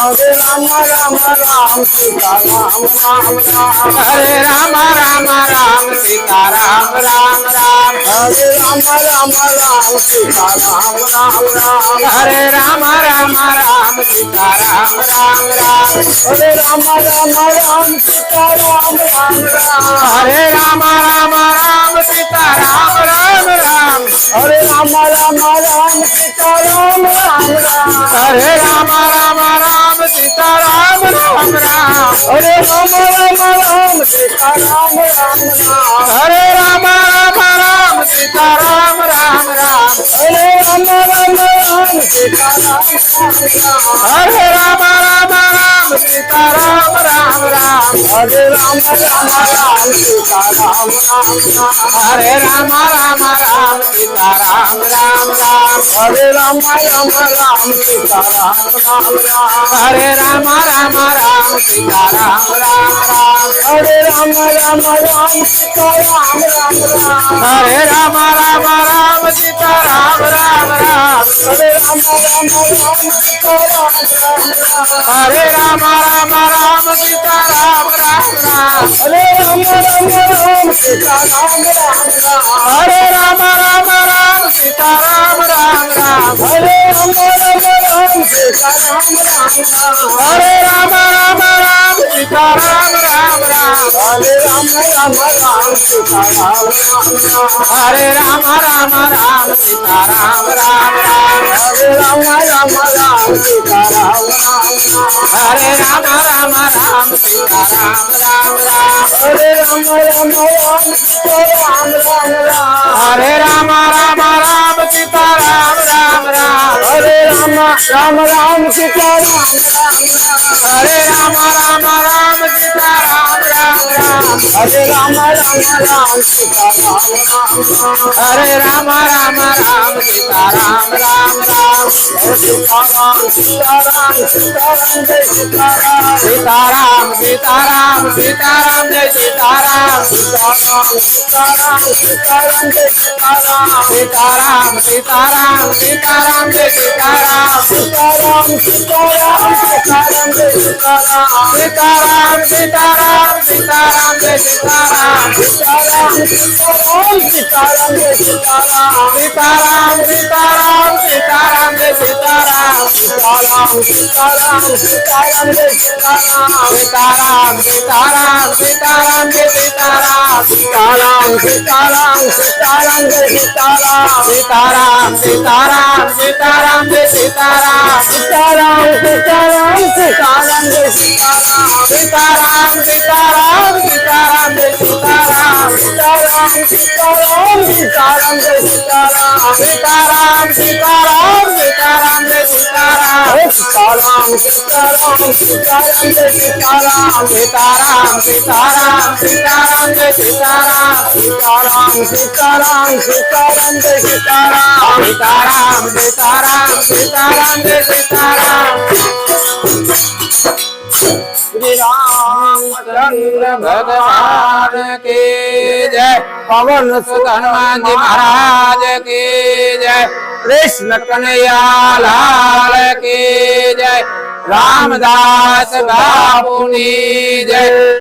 हरे राम राम राम सीता राम राम राम हरे राम राम राम सीता राम राम राम हरे राम राम राम सीता राम राम राम हरे राम राम राम सीता राम राम राम हरे राम राम राम सीता राम राम राम हरे राम राम राम सीता राम राम राम हरे राम राम राम सीता राम राम राम हरे હરે રામ રામ રામ કૃષ્ણ રામ રામ. सीता राम राम राम हरे राम राम राम सीता राम हरे राम राम राम सीता राम राम राम हरे राम राम राम सीता राम राम राम हरे राम राम राम सीता राम राम राम हरे राम राम राम सीता राम राम राम हरे राम राम राम सीता राम राम राम हरे राम राम राम सीता राम राम राम हरे राम राम राम राम सीता राम राम राम हरे राम राम राम सीता राम राम हरे राम राम राम सीता राम राम राम हरे राम राम राम सीता राम राम राम हरे राम राम राम सीता राम राम राम हरे राम राम राम सीता राम राम राम हरे राम राम राम सीता राम राम राम हरे राम राम राम सीता राम राम राम हरे राम राम राम सीता राम राम राम हरे राम राम राम सीता राम राम राम हरे राम राम राम सीता राम राम राम हरे राम राम राम सीता राम राम राम हरे राम राम राम सीता राम राम राम हरे హరే రామ రామ రామ సీతా హరే రామ రామ రామ సీతా రామ రామ రామ సీతారామ సీతారామ సీతారామ జయ సీతారామ సీతారామ సీతారామ సీతారామ జయ సీతారామ సీతారామ సీతారామ సీతారామ జయ సీతారామ సీతారామ సీతారామ జయ సీతారామ సీతారామ सीताराम सीताराम सीताराम सीताराम जय सीताराम सीताराम सीताराम सीताराम जय सीताराम सीताराम सीताराम सीताराम जय सीताराम सीताराम सीताराम सीताराम जय सीताराम सीताराम सीताराम सीताराम जय सीताराम सीताराम सीताराम सीताराम जय सीताराम सीताराम सीताराम सीताराम जय सीताराम सीताराम सीताराम सीताराम जय सीताराम सीताराम सीताराम सीताराम जय सीताराम सीताराम सीताराम सीताराम जय सीताराम सीताराम सीताराम सीताराम जय सीताराम सीताराम सीताराम सीताराम जय सीताराम सीताराम सीताराम सीताराम जय सीताराम हे सीताराम सीताराम सीताराम जय सीताराम सीताराम सीताराम सीताराम जय सीताराम भगवान की जय। पवन सुत जी महाराज के जय। कृष्ण कन्हैया लाल के जय। रामदास बाबू जय।